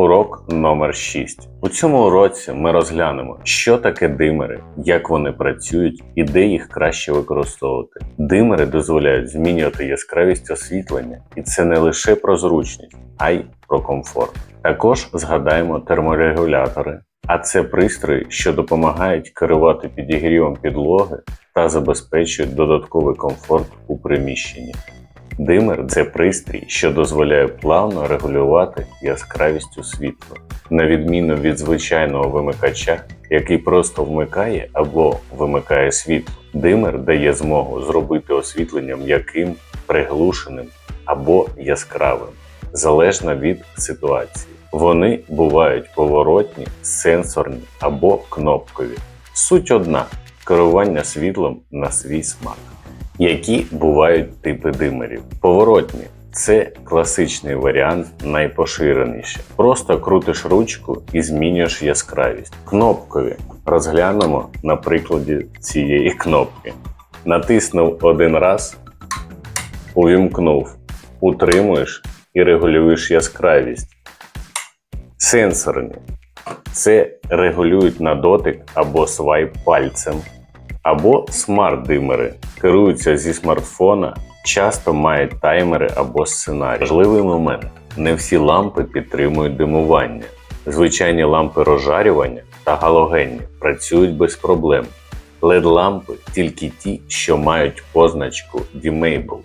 Урок номер 6. У цьому уроці ми розглянемо, що таке димери, як вони працюють і де їх краще використовувати. Димери дозволяють змінювати яскравість освітлення, і це не лише про зручність, а й про комфорт. Також згадаємо терморегулятори, а це пристрої, що допомагають керувати підігрівом підлоги та забезпечують додатковий комфорт у приміщенні. Димер це пристрій, що дозволяє плавно регулювати яскравістю світла, на відміну від звичайного вимикача, який просто вмикає або вимикає світло. Димер дає змогу зробити освітлення м'яким, приглушеним або яскравим, залежно від ситуації. Вони бувають поворотні, сенсорні або кнопкові. Суть одна керування світлом на свій смак. Які бувають типи димерів? Поворотні це класичний варіант, найпоширеніший. Просто крутиш ручку і змінюєш яскравість. Кнопкові розглянемо на прикладі цієї кнопки. Натиснув один раз, увімкнув, утримуєш і регулюєш яскравість. Сенсорні це регулюють на дотик або свайп пальцем або смарт-димери керуються зі смартфона, часто мають таймери або сценарій. Важливий момент: не всі лампи підтримують димування. Звичайні лампи розжарювання та галогенні працюють без проблем. LED-лампи тільки ті, що мають позначку Dimable.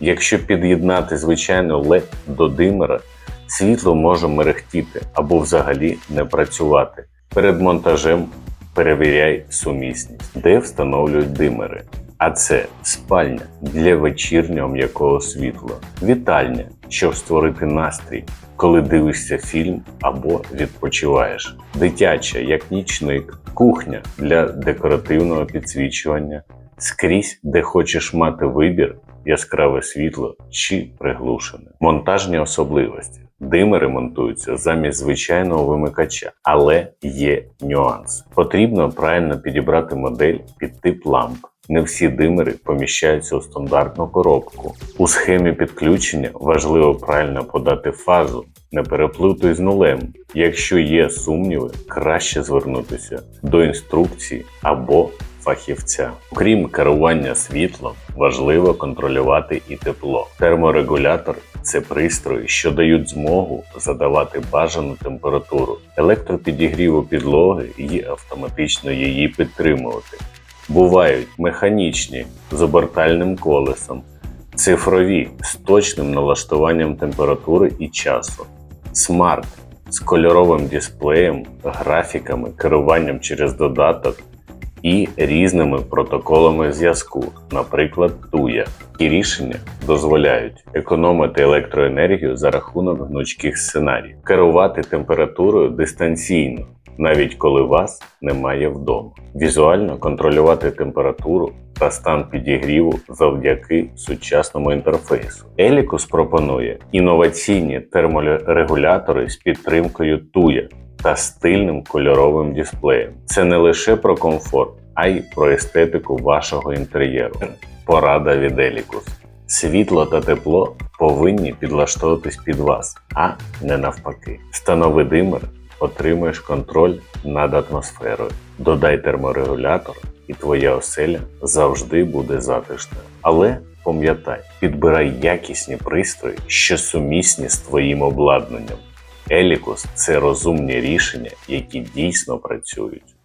Якщо під'єднати звичайну LED до димера, світло може мерехтіти або взагалі не працювати. Перед монтажем перевіряй сумісність, де встановлюють димери. А це спальня для вечірнього м'якого світла, вітальня, щоб створити настрій, коли дивишся фільм або відпочиваєш, дитяча, як нічник, кухня для декоративного підсвічування, скрізь, де хочеш мати вибір, яскраве світло чи приглушене. Монтажні особливості. Димери монтуються замість звичайного вимикача, але є нюанс. Потрібно правильно підібрати модель під тип ламп. Не всі димери поміщаються у стандартну коробку. У схемі підключення важливо правильно подати фазу, не переплутуй з нулем. Якщо є сумніви, краще звернутися до інструкції або фахівця. Крім керування світлом, важливо контролювати і тепло. Терморегулятор це пристрої, що дають змогу задавати бажану температуру, електропідігріву підлоги і автоматично її підтримувати. Бувають механічні з обертальним колесом, цифрові з точним налаштуванням температури і часу, смарт з кольоровим дисплеєм, графіками, керуванням через додаток і різними протоколами зв'язку, наприклад, Туя. Ті рішення дозволяють економити електроенергію за рахунок гнучких сценаріїв, керувати температурою дистанційно, навіть коли вас немає вдома, візуально контролювати температуру та стан підігріву завдяки сучасному інтерфейсу. Елікус пропонує інноваційні терморегулятори з підтримкою Туя та стильним кольоровим дисплеєм. Це не лише про комфорт, а й про естетику вашого інтер'єру. Порада від Елікус. Світло та тепло повинні підлаштовуватись під вас, а не навпаки. Встанови димер, отримуєш контроль над атмосферою. Додай терморегулятор, і твоя оселя завжди буде затишною. Але пам'ятай, підбирай якісні пристрої, що сумісні з твоїм обладнанням. Елікус це розумні рішення, які дійсно працюють.